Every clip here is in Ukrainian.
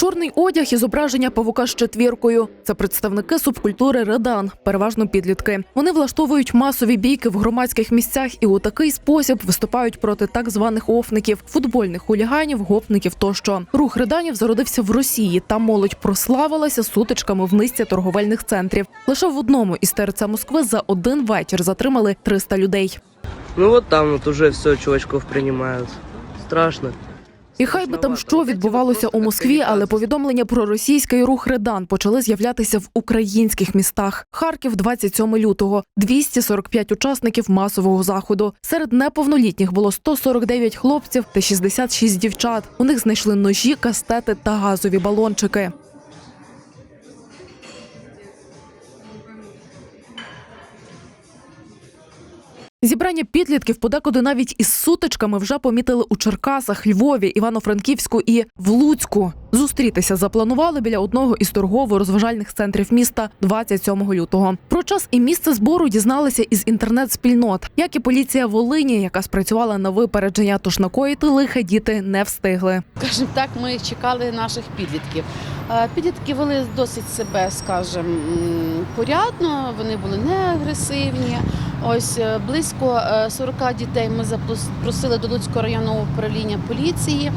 Чорний одяг і зображення павука з четвіркою. Це представники субкультури редан, переважно підлітки. Вони влаштовують масові бійки в громадських місцях і у такий спосіб виступають проти так званих офників, футбольних хуліганів, гопників тощо. Рух реданів зародився в Росії. Там молодь прославилася сутичками в низці торговельних центрів. Лише в одному із ТРЦ Москви за один вечір затримали 300 людей. Ну вот там вот уже все чувачков принимают. Страшно. І хай би там що відбувалося у Москві, але повідомлення про російський рух Редан почали з'являтися в українських містах. Харків 27 лютого, 245 учасників масового заходу. Серед неповнолітніх було 149 хлопців та 66 дівчат. У них знайшли ножі, кастети та газові балончики. Зібрання підлітків подекуди навіть із сутичками вже помітили у Черкасах, Львові, Івано-Франківську і в Луцьку. Зустрітися запланували біля одного із торгово-розважальних центрів міста 27 лютого. Про час і місце збору дізналися із інтернет-спільнот, як і поліція Волині, яка спрацювала на випередження, тож накоїти лиха діти не встигли. Скажімо так, ми чекали наших підлітків. Е, Підлітки вели досить себе, скажімо, порядно, вони були не агресивні. Ось е, близько е, 40 дітей ми запросили до Луцького районного управління поліції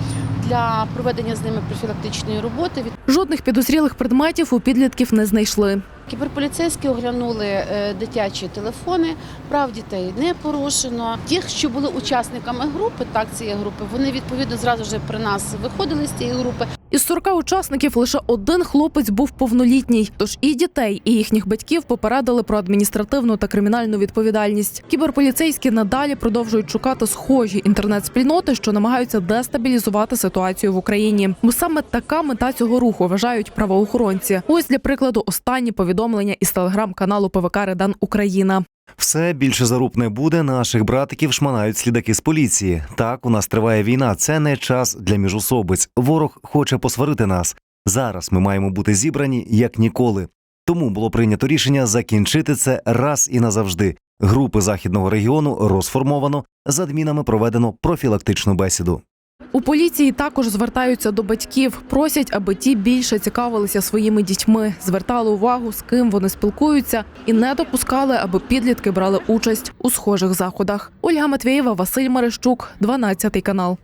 для проведення з ними профілактичної роботи. Жодних підозрілих предметів у підлітків не знайшли. Кіберполіцейські оглянули е, дитячі телефони, прав дітей не порушено. Ті, що були учасниками групи, так цієї групи, вони відповідно зразу ж при нас виходили з цієї групи. Із 40 учасників лише один хлопець був повнолітній. Тож і дітей, і їхніх батьків попередили про адміністративну та кримінальну відповідальність. Кіберполіцейські надалі продовжують шукати схожі інтернет-спільноти, що намагаються дестабілізувати ситуацію в Україні. Бо саме така мета цього руху вважають правоохоронці. Ось для прикладу останні повідомлення із телеграм-каналу ПВК Редан Україна. Все більше заруб не буде. Наших братиків шманають слідаки з поліції. Так, у нас триває війна. Це не час для міжусобиць. Ворог хоче посварити нас. Зараз ми маємо бути зібрані як ніколи. Тому було прийнято рішення закінчити це раз і назавжди. Групи західного регіону розформовано. З адмінами проведено профілактичну бесіду. У поліції також звертаються до батьків, просять, аби ті більше цікавилися своїми дітьми, звертали увагу, з ким вони спілкуються, і не допускали, аби підлітки брали участь у схожих заходах. Ольга Матвєєва, Василь Мерещук, 12 канал.